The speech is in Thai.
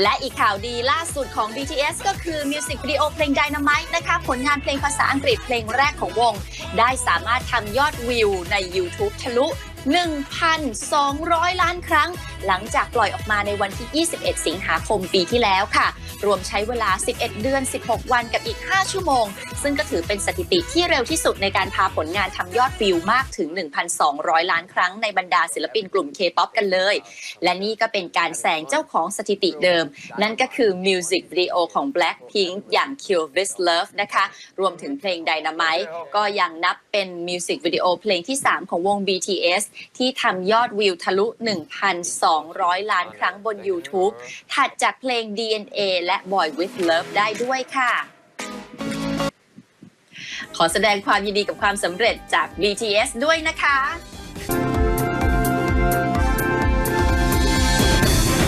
และอีกข่าวดีล่าสุดของ BTS ก็คือมิวสิกวิดีโอเพลง Dynamite นะคะ ผลงานเพลงภาษาอังกฤษเพลงแรกของวง ได้สามารถทำยอดวิวใน YouTube ทะลุ 1,200 ล้านครั้ง หลังจากปล่อยออกมาในวันที่ 21 สิงหาคมปีที่แล้วค่ะ รวมใช้เวลา 11 เดือน 16 วันกับอีก 5 ชั่วโมง ซึ่งก็ถือเป็นสถิติที่เร็วที่สุดในการพาผลงานทำยอดวิวมากถึง 1,200 ล้านครั้งในบรรดาศิลปินกลุ่ม K-POP กันเลย และนี่ก็เป็นการแซงเจ้าของสถิติเดิม นั่นก็คือมิวสิกวิดีโอของ Blackpink อย่าง Kill This Love นะคะ รวมถึงเพลง Dynamite ก็ยังนับเป็นมิวสิกวิดีโอเพลงที่ 3 ของวง BTS ที่ทำยอดวิวทะลุ 1,200 ล้านครั้งบน YouTube ถัดจากเพลง DNA และ Boy with Love ได้ด้วยค่ะ ขอแสดงความยินดีกับความสำเร็จจาก BTS ด้วยนะคะ